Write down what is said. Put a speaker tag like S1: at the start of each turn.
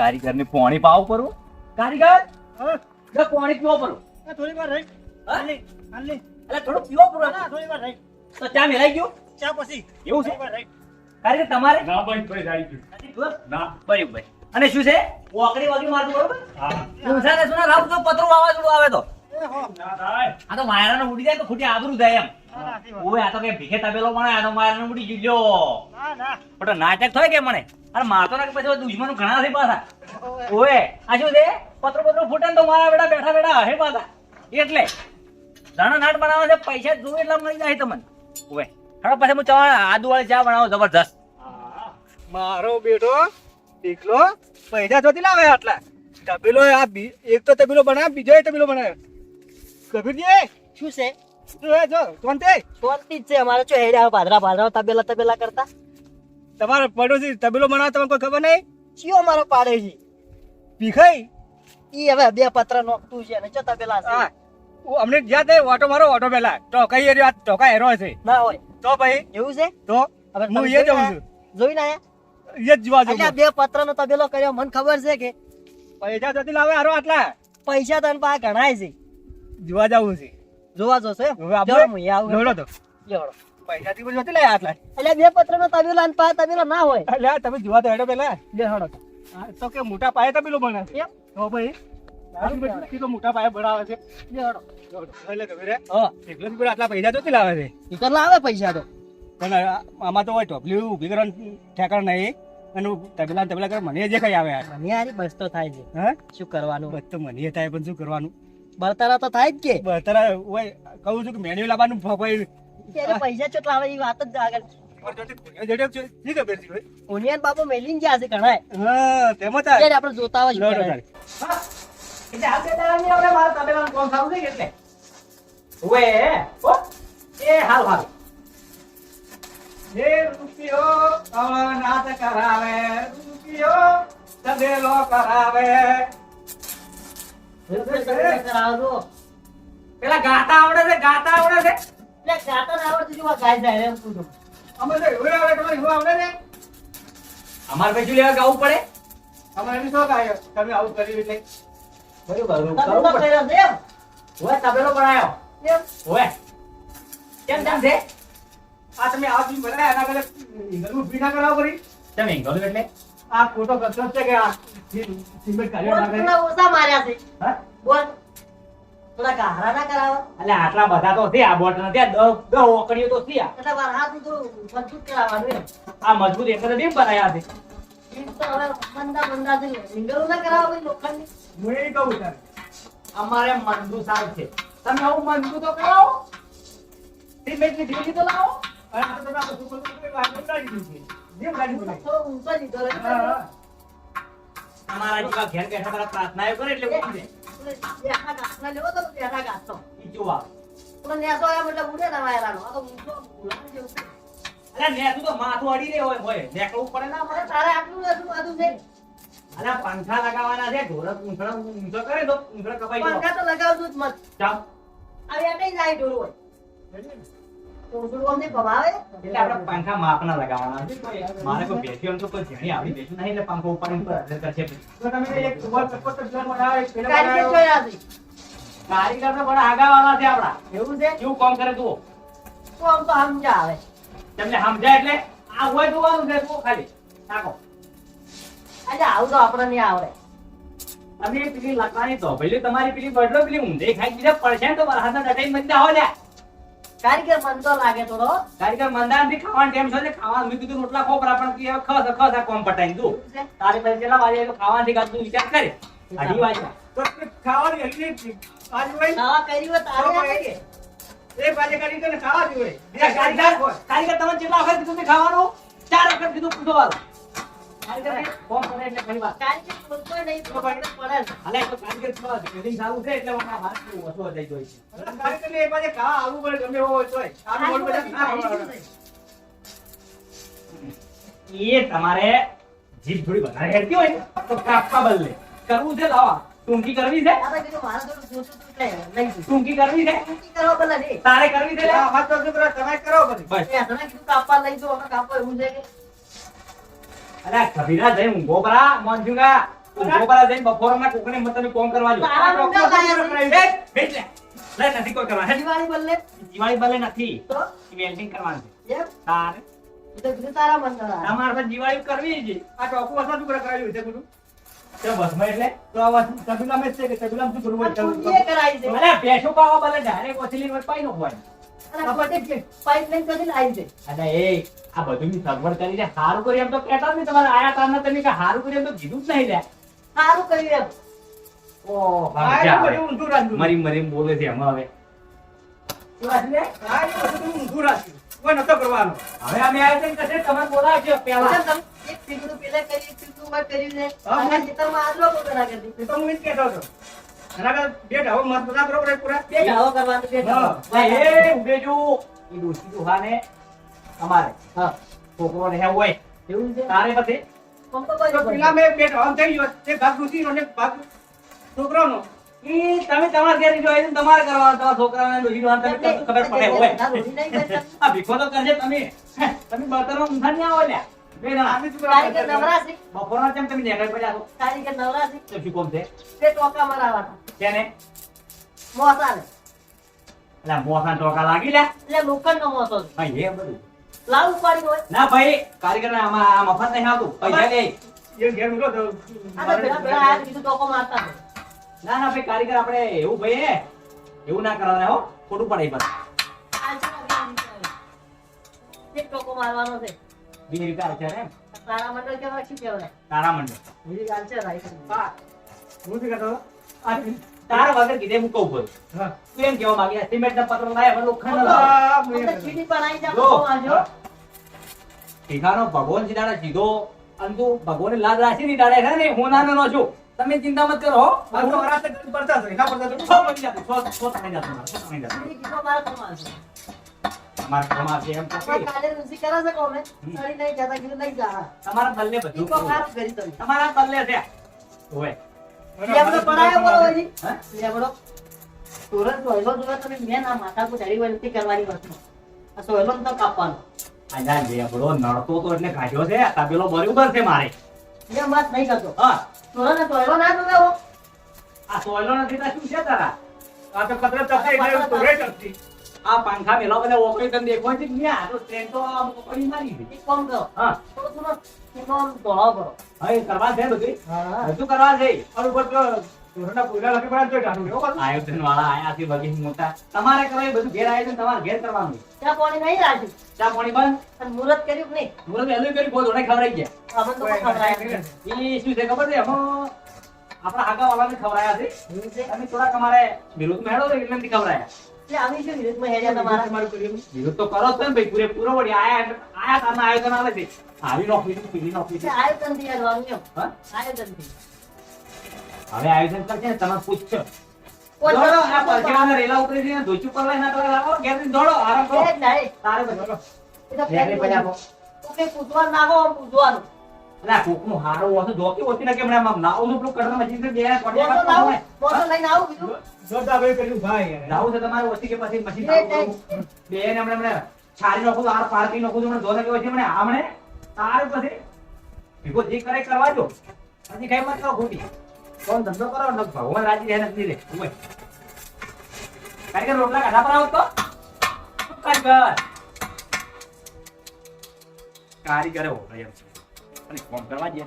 S1: કારીગર ને પાણી પાવ પરો કારીગર
S2: હા,
S1: જો પાણી પીવો
S2: પરો થોડી વાર રહી.
S1: હા?
S2: હાલી, હાલી.
S1: એટલે થોડું પીવો પરો
S2: ના, થોડી વાર રહી.
S1: તો ચા મેલાઈ ગયો?
S2: ચા પછી.
S1: એવું છે. કારીગર તમારે?
S3: ના ભાઈ ભાઈ જાય
S1: ગયો.
S3: ના.
S1: ભાઈ ભાઈ અને શું છે? ઓકડી વાગી મારતું બરોબર?
S3: હા.
S1: સુનસા ને સુના રાવ તો પતરો આવાજ આવે તો.
S2: એ
S3: ના થાય
S1: આ તો વાયરાનો ઉડી જાય તો ખોટી આબરૂ જાય એમ. આ તો કઈ ભીખે તબેલો મને આ તો ઉડી ગયો
S2: ના, ના.
S1: પણ નાટક થાય કે મને? અને મારતો ના કે પછી દુશ્મનો ઘણા છે પાછા.
S2: ઓવે.
S1: આ શું છે? પત્રો પત્રો ફૂટે તો મારા બેટા બેઠા બેઠા હે પાછા. એટલે દાણા નાટ બનાવે છે પૈસા જોવે એટલા મળી જાય તમને. ઓય હવે પછી હું ચા આદુ વાળી ચા બનાવો જબરજસ્ત.
S3: હા
S2: મારો બેટો એકલો પૈસા જોતી લાવે આટલા. તબેલો આ બી- એક તો તબેલો બનાવે બીજો એ તબેલો બનાવ્યો કબીરજી
S4: શું છે?
S2: શું હે જો કોણ તે
S4: શાંતિ જ છે અમારે શું હેડ્યા પાદરા પાદરા તબેલા તબેલા કરતા.
S2: તમારો પડોશી તબેલો બનાવે તમને કોઈ ખબર નહીં?
S4: ચિયો અમારો પાડે છે
S2: ભીખાઈ?
S4: ઈ હવે બે પત્ર નોખતું છે અને ચો તબેલા છે?
S2: અમને જ્યાં તે ઓટો મારો ઓટો પેલા ટોકાઈ એરિયો આ ટોકા હેરો છે
S4: ના હોય.
S2: તો ભાઈ
S4: એવું છે?
S2: તો?
S4: હવે
S2: હું એ જઉં
S4: જોઈને
S2: છું
S4: જોઈને આયા?
S2: એ જ જોવા જઉં
S4: બે પત્ર નો તબેલો કર્યો મને ખબર છે કે
S2: પૈસા જોતી લાવે હારો આટલા.
S4: પૈસા તને પાસે ઘણાય છે.
S2: જોવા જવું છે.
S4: જોવા જશે?
S2: હવે આપણે
S4: આવું.
S2: જોડો તો.
S4: જોડો.
S2: પૈસા થી જોતી આટલા.
S4: એટલે બે પત્ર નો તબેલો અને પાસે તબેલો ના હોય.
S2: એટલે તમે જોવા તો હેડો પેલા.
S4: બે હડો
S2: તો. કે મોટા પાયે તબેલો બને.
S4: એમ?
S2: તો ભાઈ તો મોટા પાયે બનાવે છે.
S4: બે હડો. હા?
S2: એકલો જ આટલા પૈસા જોતી લાવે છે.
S4: તો લાવે પૈસા તો.
S2: પણ આમાં તો હોય ટોપલી ઊભી કરવાનું ઠેકાણ નહીં. અને તબેલા તબેલા કરે મને જે કઈ આવે
S4: મને યાર બસ તો થાય છે.
S2: હા?
S4: શું કરવાનું?
S2: બસ તો મને થાય પણ શું કરવાનું?
S4: બળતરા તો થાય જ કે
S2: બળતરા હોય કહું છું કે મેન્યુ લાવવાનું ભાઈ
S4: ત્યારે પૈસા ચોટલા આવે એ વાત જ આગળ? ઓનિયન બાપુ મેલીને ગયા છે ઘણાય
S2: હા તેમાં થાય
S4: આપણે જોતા હોય
S2: લો, લો,
S4: શું
S2: ચાલ.
S4: કરે.
S1: એટલે આ બે દાડાની આપણે મારા તબેલાનું કોમ સારું છે એટલે ઓય એ હાલ હાલ
S2: એ રૂપિયો અવનાથ કરાવે રૂપિયો તબેલો કરાવે
S4: કરાવો છો.
S1: પેલા ગાતા આવડે છે ગાતા આવડે છે.
S4: એટલે ગાતા ના આવડતું જેવા ગાય જાય એમ કીધું.
S2: અમે તો એવું આવડે તમારે એવું આવડે ને
S1: અમારે પછી લેવા ગાવું પડે?
S2: એમ શું તમે આવું કર્યું એટલે.
S1: બરોબર
S4: તબેલો કર્યો છે
S1: હોય તબેલો બનાયો
S4: એમ?
S1: ઓય. કેમ કેમ છે?
S2: આ તમે આ ચીજ બનાવ્યા એના ઊભી ના કરાવો પડી
S1: કેમ એંગલ એટલે?
S2: આ ખોટો કચરો છે કે આ સિમેન્ટ કાઢ્યો
S4: લાગે
S2: ના કરે.
S4: થોડા ઓછા માર્યા છે.
S1: હા?
S4: બોલ. થોડા ના કરાવો.
S1: એટલે આટલા બધા તો છે આ બોટ નથી આ દસ દસ ઓકડીઓ તો છે આ.
S4: એટલે મારા હાથ થોડું મજબૂત કરાવવાનું
S1: આ મજબૂત એટલે તો બેમ બનાયા છે.
S4: તો હવે મંદા મંદા છે. સિંગલ ના કરાવો ભાઈ લોખંડની?
S2: હું એ કહું તારે.
S1: અમારે મંદુ સારું છે. તમે આવું મંદુ તો કરાવો. સિમેન્ટની ઢીલી તો લાવો.
S2: અને તમે આ બધું બોલતો કોઈ વાત ઉડાડી દીધી. જેમ
S1: તમારા જેવા ઘેર બેઠા બેઠા પ્રાર્થનાઓ કરે એટલે ઉઠી જાય
S4: બધું બધું
S1: પંખા લગાવવાના છે. ઢોરક ઊંઘળા ઊંઘો કરે તો ઊંઘળા કપાઈ
S4: પંખા તો લગાવતું જ મત. જાઓ. કઈ જાય ઢોર હોય? અમને
S1: એટલે આપણે પંખા માપના લગાવવાના મારે કોઈ બેસ્યું તો કોઈ જેણી આવડી બેસ્યું નહીં એટલે પંખો ઉપાડીને ઉપર હાજર કરશે
S2: તમે એક ઉપર ચપ્પલ તો પેલા બનાવો,
S4: કારીગર
S2: બનાવો.
S4: જોયા છે.
S1: કારીગર તો બડા આગાવાળા છે આપડા
S4: એવું છે?
S1: કેવું કામ કરે તું
S4: તો તો સમજા આવે
S1: તમને સમજાય એટલે આ હોય જોવાનું છે તું ખાલી. નાખો
S4: આજે આવું તો આપણે નહીં આવડે.
S1: તમે પેલી લખવાની તો પેલી તમારી પેલી બદલો પેલી ઊંધે ખાઈ બીજા પડશે તો મારા હાથના ડટાઈ મજા લ્યા
S4: કારીગર મન તો લાગે થોડો.
S1: કારીગર મંદાનથી ખાવાનું ટેમ છે ખાવાનું મેં કીધું રોટલા ખોપરા પણ કે હવે ખસ ખસ આ કોમ પટાઈ તું
S4: એવું છે?
S1: કેટલા વાગે તું વિચાર કરે?
S2: તો તમે ખાવાની. આજ
S4: ખાવા કરી હોય તારે કે?
S2: એક કરી તો ખાવા જ હોય.
S1: બીજા કારીગર કારીગર કેટલા વખત કીધું ખાવાનું? ચાર વખત કીધું પૂછો વાળો. એ તમારે જીભ થોડી વધારે હેરતી હોય ને તો કાપવા બદલે. કરવું છે લાવા ટૂંકી કરવી છે. ટૂંકી કરવી છે. તારે કરવી છે
S2: તમે કરો.
S1: બસ.
S4: તમે કાપવા લઈ જાઓ, કાપવા એવું છે કે?
S1: અરે કબીરા જઈ ઊંઘો પરા મોંજુગા ઊંઘો પર જઈને બપોરના કોકને મત તમે કોમ કરવા જો.
S4: તારા મંડળ લાયા છે.
S1: એ, લે. લે, નથી કોઈ કરવા.
S4: દિવાળી બલ્લે
S1: દિવાળી બલ્લે નથી.
S4: તો?
S1: વેલ્ડિંગ કરવાનું છે.
S4: એમ?
S1: તાર?
S4: તો કીધું તારા મન.
S1: તમારે પર દિવાળી કરવી છે
S2: આ ટોકુ વસા ઉપર કરાવ્યું છે બધું.
S1: તો બસમાં એટલે.
S2: તો આ વાત તબીલામાં જ છે કે તબીલામાં શું કરવું
S4: ચૂંટીએ છે
S1: અરે પેશો પાવા બલે ડાયરેક્ટ ઓછલી વર પાઈ નો હોય આ બધું ની સગવડ કરીને હારું કરી એમ તો કહેતા જ તમારે. આયા તારના તમે કે હારું કરી એમ તો કીધું જ નહીં લે.
S4: સારું કર્યું એમ.
S1: ઓ
S2: બધું.
S1: મરી મરી બોલે છે એમાં હવે.
S2: બધું
S1: હવે અમે આવ્યા છે તમે બોલાવજો પેલા.
S4: એક પીગળું પેલે કર્યું, એક પીગળું માં કર્યું.
S2: હા, હું-
S4: ખેતરમાં આદરો બહુ કરા
S2: તો હું જ કહેતો હતો. કરતા બે ઢાબા મસ્ત બધા બરોબર પૂરા.
S4: બે ઢાળો કરવાનું, બે ઢાળો.
S1: એ ઉભે ઈ ડોશી ડોહાને અમારે.
S4: હા.
S1: છોકરો ને હોય.
S4: એવું છે?
S1: તારે પછી
S4: પંપ તો
S2: તો
S4: બરાબર.
S2: પેલા મેં બે ઢાબા થઈ ગયો. એક ભાગ ડૂસીનો ને ભાગ. છોકરાનો.
S1: ઈ તમે તમારા ઘેર જો આવીને તમારે કરવા તમારા છોકરાને ડોહાને તમે ખબર પડે હોય. આ ભીખો તો કરજે તમે. તમે બતરમાં ઊંધા નહીં આવો લ્યા.
S2: કરવા.
S1: બપોરના કેમ તમે નેકળ પડ્યા છો
S4: કારીગર નવરા છે.
S1: તો શું કોમ છે
S4: બે ટોકા મરાવાના.
S1: તેને
S4: મોસાને.
S1: એટલે મોસા ટોકા લાગી લે
S4: એટલે લોખંડનો મોસો છે.
S1: હા એ બધું
S4: લાવ ઉપાડી હોય.
S1: ના ભાઈ કારીગર આમાં આ મફત નહીં આવતું પૈસા લે
S2: એ ઘેર ઉલો તો
S4: આ કીધું ટોકો મારતા
S1: ના ના ભાઈ કારીગર આપણે એવું ભાઈ હે એવું ના કરવાના હો ખોટું પડે એ બધું
S4: આ છે ને બે રૂપિયા. એક ટોકો મારવાનો છે
S1: વીસ રૂપિયા છે
S4: તારા મંડળ કેવા શું કહેવાય
S1: તારા મંડળ
S4: બીજી વાત રાઈટ
S2: હા. હું શું કહેતો
S1: તારા વગર કીધે હું કહું તું એમ કેવા માંગે સિમેન્ટ ના પત્ર લાય હવે લોખંડ લાવ.
S2: આ હું એ
S4: અમને
S2: કહેતો હતો.
S4: ચીડી પણ આવી જાય
S1: જો. ઠીકાનો ભગવાન સીધાડે સીધો અને તું ભગવાને લાજ રાખી ની ડાળે ખરા ને હું નાનો નો છું. તમે ચિંતા મત કરો હો.
S2: આ તો વરાત પડતા ના તો
S1: છો છો- છો. મારે છે. એમ તો
S4: આપણે
S1: કઈ.
S4: કાલે ઋષિ કરે છે કોમે? સળી નહીં કહેતા કીધું નહીં જા
S1: તમારા બદલે બધું.
S4: ઈ તો કરી તમે.
S1: તમારા બદલે છે. ઓવે.
S4: લેબડો પડાયો બોલો હજી. લેબડો સુરત સોયલો જોવે તમે મેં ના માથા પર ચડી હોય કરવાની વસ્તુ. આ સોયલો તો કાપવાનો.
S1: આજા લેબડો નડતો તો એટલે કાઢ્યો છે. તબેલો બરોબર છે મારે.
S4: એ વાત નહીં કરતો.
S1: હા.
S4: સુરત સોયલો ના જોવે
S1: આ સોયલો નથી તો શું છે તારા?
S2: આ તો કતરા ચપટી એટલે તો રે ચપટી.
S1: આ પાંખા મેલા બધા ઓકળી તને દેખો છે કે? આ તો ટ્રેન તો ઓકળી મારી છે.
S4: કામ કરો.
S1: હા.
S4: થોડો થોડો એનો આમ દોડાવ કરો
S1: કરવા છે બધું.
S4: હા.
S1: બધું કરવા છે.
S2: આનું ઉપર તો ધોરણના પોયલા લખી પડ્યા તોય ઢાંઢું રહેવું પાછું.
S1: આયોજન વાળા આયા છે બગીચ મોટા. તમારે કરવા એ બધું ઘેર આયોજન તમારે ઘેર કરવાનું.
S4: ત્યાં પાણી નહીં રાખ્યું?
S1: ચા પાણી બંધ.
S4: અને મુહૂર્ત કર્યું નહીં?
S1: મુરત વહેલું કર્યું બહુ ખવડાઈ ગયા.
S4: તો
S1: એ શું છે ખબર છે? આપણા હાગા વાળાને ખવડાયા છે? તમે થોડાક અમારે વિરોધ મેળો એટલે નથી ખવડાયા.
S4: એટલે
S1: એટલે-
S4: એટલે.
S1: હવે આયોજન કરશે તમે પૂછશો. દોડો આ પરસેવાના રેલા ઉતરી જઈને ધોચું પર લઈને આટલા લાવો, ઘેરથી દોડો આરામ કરો. તારે બધું.
S4: એ તો
S1: ઘેરથી
S4: પહેલી
S1: પછી આપો.
S4: તો કંઈ પૂછવાનું નાખો, પૂછવાનું.
S1: આ કોકનું હારો હોતું જોકી હોતી ને કે મને આમ નાવું પેલું કટરમાં મશીન છે, ગયા
S4: લાવું,
S1: હોય.
S4: બોટલ લઈને આવું બીજું.
S2: જોરદાર ભાઈ કર્યું ભાઈ યાર.
S1: લાવું છે તમારે ઓછી કે પછી મશીન
S4: બે
S1: ને હમણે હમણે છારી નાખું આર પાર કરી નાખું ધોને કેવો છે, હમણાં આમણે તારે પછી ભીગો જે કરે કરવા જો પછી કઈ મત કરો ખોટી. કોણ ધંધો કરો ન ભગવાન રાજી રહે નથી રે. ઊભો. કારીગર રોટલા કાઢા પર આવો તો કારીગર કારીગરે કરે એમ છે. અને કોમ કરવા દે?